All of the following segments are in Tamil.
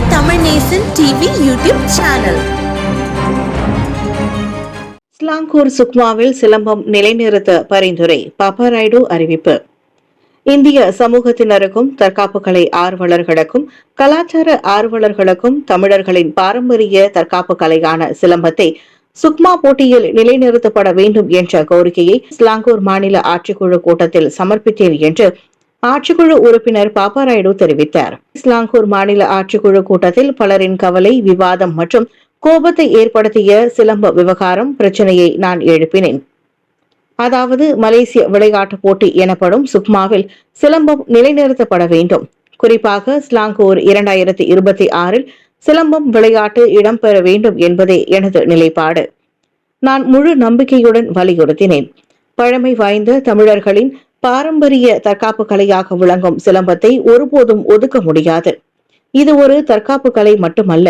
உங்கள் Tamil Nesan TV YouTube channel. Selangor சுக்மாவில் silambam நிலைநிறுத்த பரிந்துரை பாப்பாராய்டு அறிவிப்பு. இந்திய சமூகத்தினருக்கும் தற்காப்பு கலை ஆர்வலர்களுக்கும் கலாச்சார ஆர்வலர்களுக்கும் தமிழர்களின் பாரம்பரிய தற்காப்பு கலையான சிலம்பத்தை சுக்மா போட்டியில் நிலைநிறுத்தப்பட வேண்டும் என்ற கோரிக்கையை ஸ்லாங்கூர் மாநில ஆட்சிக்குழு கூட்டத்தில் சமர்ப்பித்தேன் என்று ஆட்சிக்குழு உறுப்பினர் பாப்பாராயுடு தெரிவித்தார். இஸ்லாங்கூர் மாநில ஆட்சிக்குழு கூட்டத்தில் பலரின் கவலை விவாதம் மற்றும் கோபத்தை ஏற்படுத்திய சிலம்ப விவகாரம் பிரச்சனையை நான் எழுப்பினேன். அதாவது மலேசிய விளையாட்டுப் போட்டி எனப்படும் சுக்மாவில் சிலம்பம் நிலைநிறுத்தப்பட வேண்டும். குறிப்பாக ஸ்லாங்கூர் இரண்டாயிரத்தி இருபத்தி ஆறில் சிலம்பம் விளையாட்டு இடம்பெற வேண்டும் என்பதே எனது நிலைப்பாடு. நான் முழு நம்பிக்கையுடன் வலியுறுத்தினேன். பழமை வாய்ந்த தமிழர்களின் பாரம்பரிய தற்காப்பு கலையாக விளங்கும் சிலம்பத்தை ஒருபோதும் ஒதுக்க முடியாது. இது ஒரு தற்காப்பு கலை மட்டுமல்ல.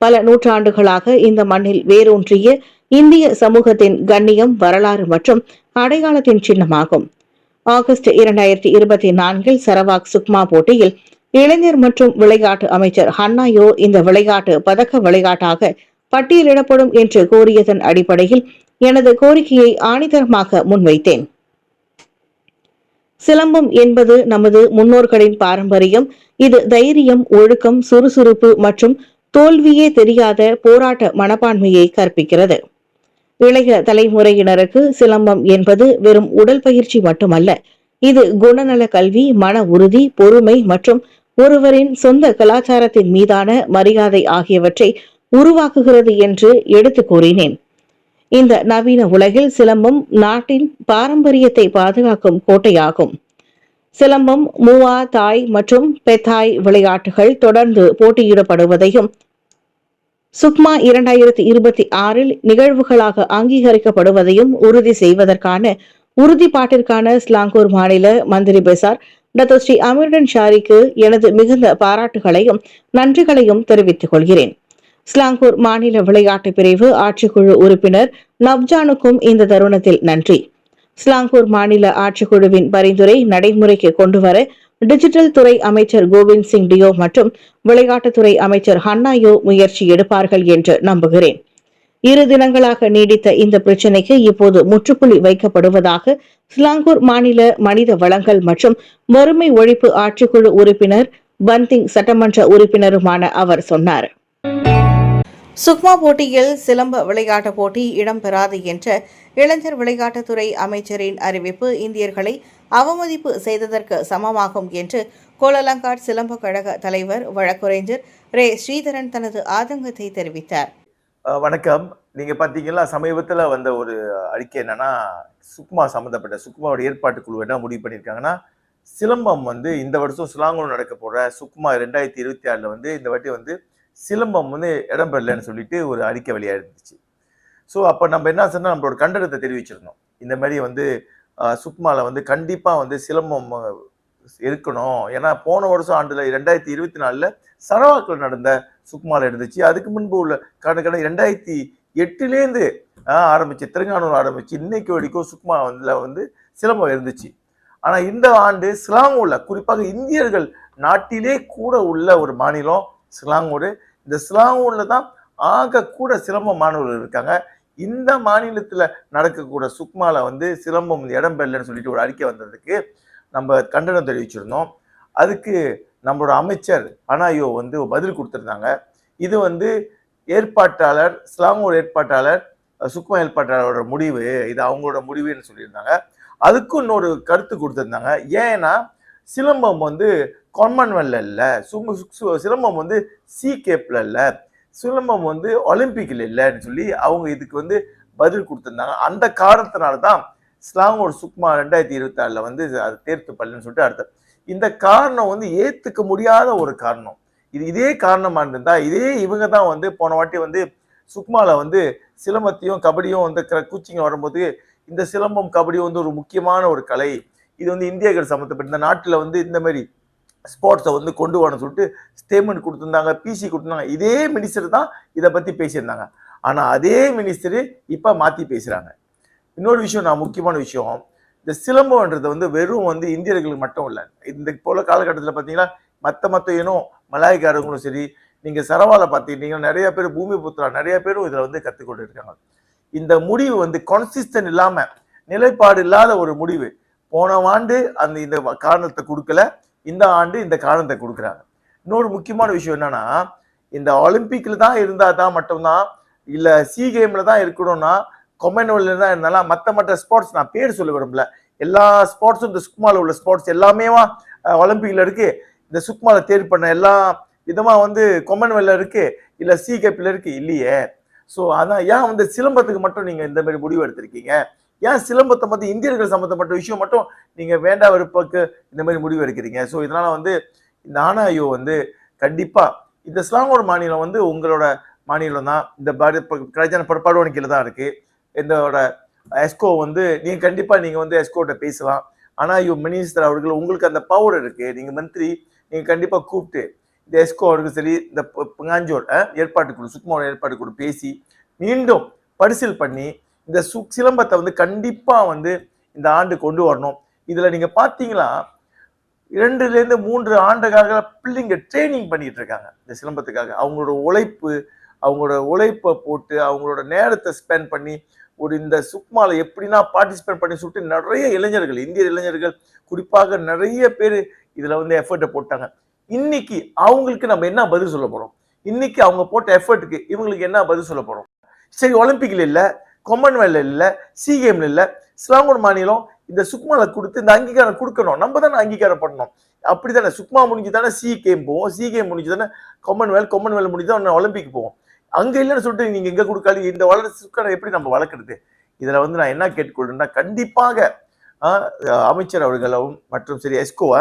பல நூற்றாண்டுகளாக இந்த மண்ணில் வேரூன்றிய இந்திய சமூகத்தின் கண்ணியம் வரலாறு மற்றும் அடையாளத்தின் சின்னமாகும். ஆகஸ்ட் இரண்டாயிரத்தி இருபத்தி நான்கில் சரவாக் சுக்மா போட்டியில் இளைஞர் மற்றும் விளையாட்டு அமைச்சர் ஹன்னாயோ இந்த விளையாட்டு பதக்க விளையாட்டாக பட்டியலிடப்படும் என்று கோரியதன் அடிப்படையில் எனது கோரிக்கையை ஆணித்தரமாக முன்வைத்தேன். சிலம்பம் என்பது நமது முன்னோர்களின் பாரம்பரியம். இது தைரியம் ஒழுக்கம் சுறுசுறுப்பு மற்றும் தோல்வியே தெரியாத போராட்ட மனப்பான்மையை கற்பிக்கிறது. இளைய தலைமுறையினருக்கு சிலம்பம் என்பது வெறும் உடல் பயிற்சி மட்டுமல்ல. இது குணநல கல்வி மன உறுதி பொறுமை மற்றும் ஒருவரின் சொந்த கலாச்சாரத்தின் மீதான மரியாதை ஆகியவற்றை உருவாக்குகிறது என்று எடுத்து கூறினேன். இந்த நவீன உலகில் சிலம்பம் நாட்டின் பாரம்பரியத்தை பாதுகாக்கும் கோட்டையாகும். சிலம்பம் மூவா தாய் மற்றும் பெத்தாய் விளையாட்டுகள் தொடர்ந்து போட்டியிடப்படுவதையும் சுக்மா இரண்டாயிரத்தி இருபத்தி ஆறில் நிகழ்வுகளாக அங்கீகரிக்கப்படுவதையும் உறுதி செய்வதற்கான உறுதிப்பாட்டிற்கான ஸ்லாங்கூர் மாநில மந்திரி பெசார் டத்தோ ஸ்ரீ அமிர்டன் ஷாரிக்கு எனது மிகுந்த பாராட்டுகளையும் நன்றிகளையும் தெரிவித்துக் கொள்கிறேன். ஸ்லாங்கூர் மாநில விளையாட்டு பிரிவு ஆட்சிக்குழு உறுப்பினர் நவ்ஜானுக்கும் இந்த தருணத்தில் நன்றி. ஸ்லாங்கூர் மாநில ஆட்சிக்குழுவின் பரிந்துரை நடைமுறைக்கு கொண்டுவர டிஜிட்டல் துறை அமைச்சர் கோவிந்த் சிங் டியோ மற்றும் விளையாட்டுத்துறை அமைச்சர் ஹன்னாயோ முயற்சி எடுப்பார்கள் என்று நம்புகிறேன். இரு தினங்களாக நீடித்த இந்த பிரச்சினைக்கு இப்போது முற்றுப்புள்ளி வைக்கப்படுவதாக ஸ்லாங்கூர் மாநில மனித வளங்கள் மற்றும் வறுமை ஒழிப்பு ஆட்சிக்குழு உறுப்பினர் பந்திங் சட்டமன்ற உறுப்பினருமான அவர் சொன்னார். சுக்மா போட்டியில் சிலம்ப விளையாட்டு போட்டி இடம்பெறாது என்ற இளைஞர் விளையாட்டுத்துறை அமைச்சரின் அறிவிப்பு இந்தியர்களை அவமதிப்பு செய்ததற்கு சமமாகும் என்று கோலலங்காட் சிலம்ப கழக தலைவர் வழக்குரைஞர் ரே. ஸ்ரீதரன் தனது ஆதங்கத்தை தெரிவித்தார். வணக்கம். நீங்கள் பார்த்தீங்களா சமீபத்தில் வந்த ஒரு அறிக்கை என்னன்னா சுக்மா சம்மந்தப்பட்ட சுக்மாவோட ஏற்பாட்டு குழு என்ன முடிவு பண்ணியிருக்காங்கன்னா சிலம்பம் வந்து இந்த வருஷம் சிலாங்கூர் நடக்க போகிற சுக்மா ரெண்டாயிரத்தி இருபத்தி ஆறில் வந்து இந்த வாட்டி வந்து சிலம்பம் வந்து இடம்பெறலைன்னு சொல்லிட்டு ஒரு அறிக்கை வெளியாக இருந்துச்சு. ஸோ அப்போ நம்ம என்ன சொன்னால் நம்மளோட கண்டனத்தை தெரிவிச்சிருந்தோம் இந்த மாதிரி வந்து சுக்மாவில் வந்து கண்டிப்பாக வந்து சிலம்பம் இருக்கணும். ஏன்னா போன வருஷம் ஆண்டில் ரெண்டாயிரத்தி இருபத்தி நாலில் சரவாக்கில் நடந்த சுக்மாவில் இருந்துச்சு. அதுக்கு முன்பு உள்ள கணக்கான ரெண்டாயிரத்தி எட்டுலேருந்து ஆரம்பிச்சு திருங்கானூர் ஆரம்பிச்சு இன்னைக்கு வரைக்கும் சுக்மா வந்து வந்து சிலம்பம் இருந்துச்சு. ஆனால் இந்த ஆண்டு சிலாங்கூரில் குறிப்பாக இந்தியர்கள் நாட்டிலே கூட உள்ள ஒரு மாநிலம் சிலாங்கூர் இந்த சிலாங்கூரில் தான் ஆகக்கூட சிலம்ப மாணவர்கள் இருக்காங்க. இந்த மாநிலத்தில் நடக்கக்கூட சுக்மாவில் வந்து சிலம்பம் இடம் பெறலைன்னு சொல்லிட்டு ஒரு அறிக்கை வந்ததுக்கு நம்ம கண்டனம் தெரிவிச்சிருந்தோம். அதுக்கு நம்மளோட அமைச்சர் அனாயோ வந்து பதில் கொடுத்துருந்தாங்க. இது வந்து ஏற்பாட்டாளர் சிலாங்கூர் ஏற்பாட்டாளர் சுக்மா ஏற்பாட்டாளரோட முடிவு இது அவங்களோட முடிவுன்னு சொல்லியிருந்தாங்க. அதுக்கும் இன்னொரு கருத்து கொடுத்துருந்தாங்க. ஏன்னா சிலம்பம் வந்து காமன்வெல்ல இல்லை. சும சு- சிலம்பம் வந்து சி கேப்பில் இல்லை. சிலம்பம் வந்து ஒலிம்பிக்ல இல்லைன்னு சொல்லி அவங்க இதுக்கு வந்து பதில் கொடுத்துருந்தாங்க. அந்த காரணத்தினால தான் ஸ்லாங்கோட சுக்மா ரெண்டாயிரத்தி இருபத்தாறில் வந்து அது தேர்த்து பள்ளின்னு சொல்லிட்டு அடுத்த இந்த காரணம் வந்து ஏற்றுக்க முடியாத ஒரு காரணம். இது இதே காரணமாக இருந்தா இதே இவங்க தான் வந்து போன வாட்டி வந்து சுக்மாவில் வந்து சிலம்பத்தையும் கபடியும் வந்து கூச்சிங்க வரும்போது இந்த சிலம்பம் கபடியும் வந்து ஒரு முக்கியமான ஒரு கலை. இது வந்து இந்தியர்கள் சம்மந்தப்பட்ட இந்த நாட்டில் வந்து இந்த மாதிரி ஸ்போர்ட்ஸை வந்து கொண்டு வரணும்னு சொல்லிட்டு ஸ்டேட்மெண்ட் கொடுத்துருந்தாங்க பிசி கொடுத்துருந்தாங்க. இதே மினிஸ்டர் தான் இதை பற்றி பேசியிருந்தாங்க. ஆனால் அதே மினிஸ்டர் இப்போ மாற்றி பேசுகிறாங்க இன்னொரு விஷயம் நான் முக்கியமான விஷயம் இந்த சிலம்பம்ன்றது வந்து வெறும் வந்து இந்தியர்களுக்கு மட்டும் இல்லை. இந்த போல காலகட்டத்தில் பார்த்தீங்கன்னா மற்ற மற்ற இனம் மலாய்க்காரங்களும் சரி நீங்கள் சரவாலை பார்த்துக்கிட்டீங்கன்னா நிறைய பேர் பூமி புத்திரா நிறைய பேரும் இதில் வந்து கற்றுக்கொண்டு இருக்காங்க இந்த முடிவு வந்து கன்சிஸ்டன்ட் இல்லாமல் நிலைப்பாடு இல்லாத ஒரு முடிவு. போன ஆண்டு அந்த இந்த காரணத்தை கொடுக்கல. இந்த ஆண்டு இந்த காரணத்தை கொடுக்குறாங்க. இன்னொரு முக்கியமான விஷயம் என்னன்னா இந்த ஒலிம்பிக்ல தான் இருந்தால் தான் மட்டும்தான் இல்லை சி கேம்ல தான் இருக்கணும்னா கொமன்வெல்ல தான் இருந்தாலும் மற்ற மற்ற ஸ்போர்ட்ஸ் நான் பேர் சொல்ல விரும்பல. எல்லா ஸ்போர்ட்ஸும் இந்த சுக்மாவில் உள்ள ஸ்போர்ட்ஸ் எல்லாமேவா ஒலிம்பிக்கில் ஒலிம்பிக்ல இருக்கு. இந்த சுக்மால தேர்வு பண்ண எல்லா விதமா வந்து கொமன்வெல்ல இருக்கு இல்ல சி கேப்ல இருக்கு இல்லையே. ஸோ அதான் ஏன் வந்து சிலம்பத்துக்கு மட்டும் நீங்க இந்த மாதிரி முடிவு எடுத்திருக்கீங்க? ஏன் சிலம்பத்தை மட்டும் இந்தியர்கள் சம்பந்தப்பட்ட விஷயம் மட்டும் நீங்க வேண்டா வெறுப்புக்கு இந்த மாதிரி முடிவு எடுக்கிறீங்க? ஸோ இதனால வந்து இந்த ஆனாயோ வந்து கண்டிப்பா இந்த ஸ்லாங்கோட மாநிலம் வந்து உங்களோட மாநிலம் தான். இந்த கலைஞர் படுபாடு கீழே தான் இருக்கு. இதோட எஸ்கோ வந்து நீங்க கண்டிப்பா நீங்க வந்து எஸ்கோட்ட பேசலாம். ஆனா ஐயோ மினிஸ்டர் அவர்கள் உங்களுக்கு அந்த பவர் இருக்கு. நீங்க மந்திரி நீங்க கண்டிப்பா கூப்பிட்டு இந்த எஸ்கோ அவர்கள் சரி இந்த பங்காஞ்சோட பங்காஞ்சோர் ஏற்பாட்டு குழு சுக்மாவோட ஏற்பாட்டு பேசி மீண்டும் பரிசீல் பண்ணி இந்த சு சிலம்பத்தை வந்து கண்டிப்பாக வந்து இந்த ஆண்டு கொண்டு வரணும். இதில் நீங்கள் பார்த்தீங்கன்னா இரண்டுலேருந்து மூன்று ஆண்டுக்காக பிள்ளைங்க ட்ரைனிங் பண்ணிட்டு இருக்காங்க இந்த சிலம்பத்துக்காக. அவங்களோட உழைப்பு அவங்களோட உழைப்பை போட்டு அவங்களோட நேரத்தை ஸ்பெண்ட் பண்ணி ஒரு இந்த சுக்மாவில் எப்படின்னா பார்ட்டிசிபேட் பண்ணி சொல்லிட்டு நிறைய இளைஞர்கள் இந்திய இளைஞர்கள் குறிப்பாக நிறைய பேர் இதில் வந்து எஃபர்ட்டை போட்டாங்க. இன்னைக்கு அவங்களுக்கு நம்ம என்ன பதில் சொல்ல போகிறோம் இன்னைக்கு அவங்க போட்ட எஃபர்ட்டுக்கு இவங்களுக்கு என்ன பதில் சொல்ல போகிறோம் சரி ஒலிம்பிக்கில் இல்லை. கொமன்வெல்ல இல்லை சி கேம்ல இல்லை ஸ்லாங்கூர் மாநிலம் இந்த சுக்மால கொடுத்து இந்த அங்கீகாரம் கொடுக்கணும். நம்ம தானே அங்கீகாரம் பண்ணணும். அப்படிதானே சுக்மா முடிஞ்சு தானே சி கேம் போவோம். சி கேம் முடிஞ்சு தானே காமன்வெல்த் காமன்வெல்த் முடிஞ்சு தான் ஒலிம்பிக் போவோம். அங்கே இல்லைன்னு சொல்லிட்டு நீங்கள் எங்கே கொடுக்காது இந்த வளர்ச்சி சுக்காரை எப்படி நம்ம வளர்க்குறது? இதில் வந்து நான் என்ன கேட்டுக்கொள்றேன்னா கண்டிப்பாக அமைச்சர் அவர்களும் மற்றும் சரி எஸ்கோவை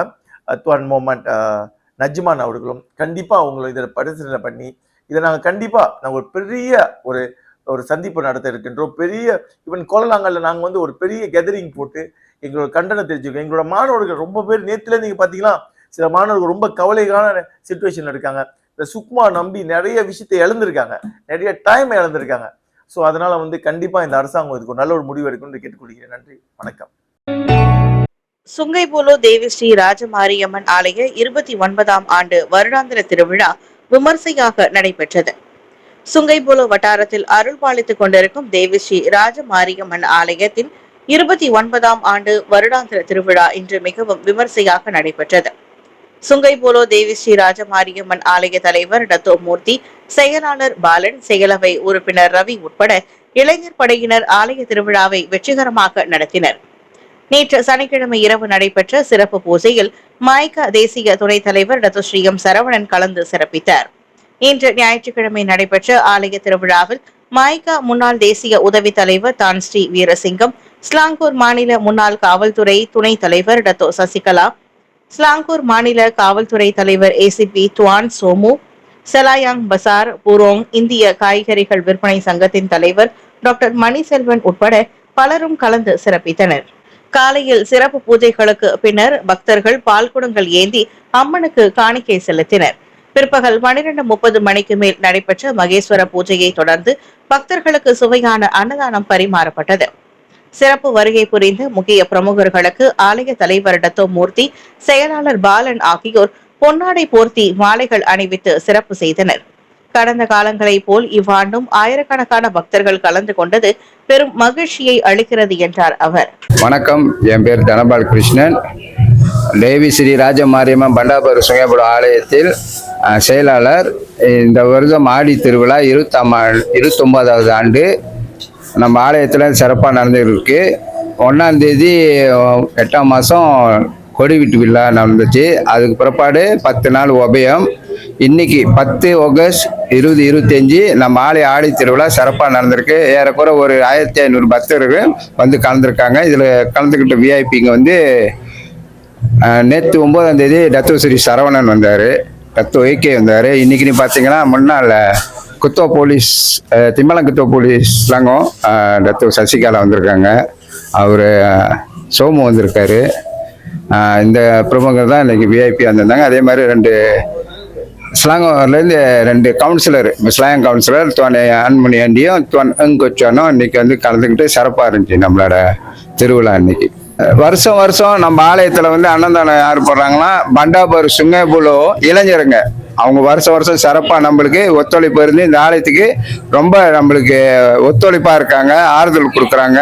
அத்வான் மொஹமட் நஜ்மான் அவர்களும் கண்டிப்பாக அவங்களை இதில் பரிசீலனை பண்ணி இதை நாங்கள் கண்டிப்பாக நாங்கள் ஒரு பெரிய ஒரு ஒரு சந்திப்பு நடத்த இருக்கின்றோம். பெரிய இவன் கோலலாங்கல்ல நாங்கள் வந்து ஒரு பெரிய கெதரிங் போட்டு எங்களோட கண்டனம் தெரிஞ்சுக்கோம் எங்களோட மாணவர்கள் ரொம்ப பேர் நேத்துல நீங்க பாத்தீங்கன்னா சில மாணவர்கள் ரொம்ப கவலைகளான சுச்சுவேஷன் இருக்காங்க. இந்த சுக்மா நம்பி நிறைய விஷயத்தை இழந்திருக்காங்க. நிறைய டைம் இழந்திருக்காங்க. ஸோ அதனால வந்து கண்டிப்பா இந்த அரசாங்கம் இதுக்கு நல்ல ஒரு முடிவு எடுக்கணும்னு கேட்டுக்கொள்கிறேன். நன்றி. வணக்கம். சுங்கைபோலோ தேவி ஸ்ரீ ராஜமாரியம்மன் ஆலய இருபத்தி ஒன்பதாம் ஆண்டு வருடாந்திர திருவிழா விமர்சையாக நடைபெற்றது. சுங்கைபோலோ வட்டாரத்தில் அருள் பாலித்துக் கொண்டிருக்கும் தேவிஸ்ரீ ராஜமாரியம்மன் ஆலயத்தின் இருபத்தி ஒன்பதாம் ஆண்டு வருடாந்திர திருவிழா இன்று மிகவும் விமர்சையாக நடைபெற்றது. சுங்கைபோலோ தேவி ராஜமாரியம்மன் ஆலய தலைவர் டத்தோ மூர்த்தி செயலாளர் பாலன் செயலவை உறுப்பினர் ரவி உட்பட இளைஞர் படையினர் ஆலய திருவிழாவை வெற்றிகரமாக நடத்தினர். நேற்று சனிக்கிழமை இரவு நடைபெற்ற சிறப்பு பூஜையில் மாய்கா தேசிய துணைத் தலைவர் டத்து சரவணன் கலந்து சிறப்பித்தார். இன்று ஞாயிற்றுக்கிழமை நடைபெற்ற ஆலய திருவிழாவில் மாய்கா முன்னாள் தேசிய உதவி தலைவர் தான் ஸ்ரீ வீரசிங்கம் ஸ்லாங்கூர் மாநில முன்னாள் காவல்துறை துணைத் தலைவர் டத்தோ சசிகலா ஸ்லாங்கூர் மாநில காவல்துறை தலைவர் ACP Tuan Somu Selayang Pasar Borong இந்திய காய்கறிகள் விற்பனை சங்கத்தின் தலைவர் டாக்டர் மணிசெல்வன் உட்பட பலரும் கலந்து சிறப்பித்தனர். காலையில் சிறப்பு பூஜைகளுக்கு பின்னர் பக்தர்கள் பால்குடங்கள் ஏந்தி அம்மனுக்கு காணிக்கை செலுத்தினர். பிற்பகல் பனிரெண்டு முப்பது மணிக்கு மேல் நடைபெற்ற மகேஸ்வர பூஜையை தொடர்ந்து பக்தர்களுக்கு சுவையான அன்னதானம் பரிமாறப்பட்டது. சிறப்பு வருகை புரிந்த முக்கிய பிரமுகர்களுக்கு ஆலய தலைவர் டத்தோ மூர்த்தி செயலாளர் பாலன் ஆகியோர் பொன்னாடை போர்த்தி மாலைகள் அணிவித்து சிறப்பு செய்தனர். கடந்த காலங்களைப் போல் இவ்வாண்டும் ஆயிரக்கணக்கான பக்தர்கள் கலந்து கொண்டது பெரும் மகிழ்ச்சியை அளிக்கிறது என்றார் அவர். வணக்கம். என் பேர் தனபால் கிருஷ்ணன். தேவி ஸ்ரீ ராஜமாரியம்மன் பண்டாபுர சுங்கபுரம் ஆலயத்தில் செயலாளர் இந்த வருடம் ஆடி திருவிழா இருபத்தாம் இருபத்தொம்போதாவது ஆண்டு நம்ம ஆலயத்தில் சிறப்பாக நடந்துகிட்டு ஒன்றாந்தேதி எட்டாம் மாதம் கொடி வீட்டு விழா நடந்துச்சு. அதுக்கு பிற்பாடு பத்து நாள் உபயம். இன்னைக்கு பத்து ஆகஸ்ட் இருபது இருபத்தஞ்சி நம்ம ஆலய ஆடி திருவிழா சிறப்பாக நடந்திருக்கு. ஏறக்குறை ஒரு ஆயிரத்தி ஐநூறு பக்தர்கள் வந்து கலந்துருக்காங்க. இதில் கலந்துக்கிட்ட விஐபிங்க வந்து நேற்று ஒன்பதாம் தேதி டத்தோஸ்ரீ சரவணன் வந்தார். டத்து ஏகே வந்தார். இன்னைக்கு நீ பார்த்தீங்கன்னா முன்னால் குத்தோ போலீஸ் திம்மலம் குத்தோ போலீஸ் சங்கம் டத்து சசிகலா வந்திருக்காங்க. அவர் சோமு வந்திருக்காரு. இந்த பிரமுகர் தான் இன்றைக்கி விஐபி வந்திருந்தாங்க. அதே மாதிரி ரெண்டு ஸ்லாங்கோர்லேருந்து ரெண்டு கவுன்சிலர் ஸ்லாங் கவுன்சிலர் துவனை அன்மணி ஆண்டியும் துவன் கொச்சானும் இன்னைக்கு வந்து கலந்துக்கிட்டு சிறப்பாக இருந்துச்சு நம்மளோட திருவிழா இன்னைக்கு. வருஷம் வருஷம் நம்ம ஆலயத்தில் வந்து அன்னதானம் யார் போடுறாங்கன்னா பண்டாபர் சுங்கபுலோ இளைஞருங்க. அவங்க வருஷம் வருஷம் சிறப்பாக நம்மளுக்கு ஒத்துழைப்பு இருந்து இந்த ஆலயத்துக்கு ரொம்ப நம்மளுக்கு ஒத்துழைப்பாக இருக்காங்க ஆறுதல் கொடுக்குறாங்க.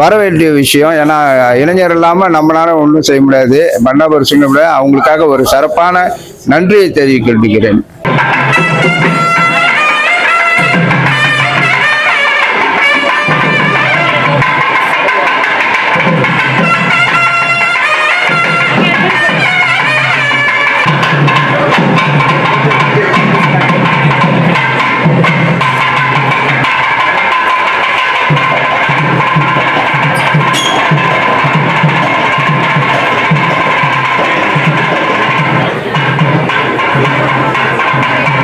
வர வேண்டிய விஷயம் ஏன்னா இளைஞர் இல்லாமல் நம்மளால ஒன்றும் செய்ய முடியாது. பண்டாபர் சுங்கமில் அவங்களுக்காக ஒரு சிறப்பான நன்றியை தெரிவிக்கிறேன் சீர்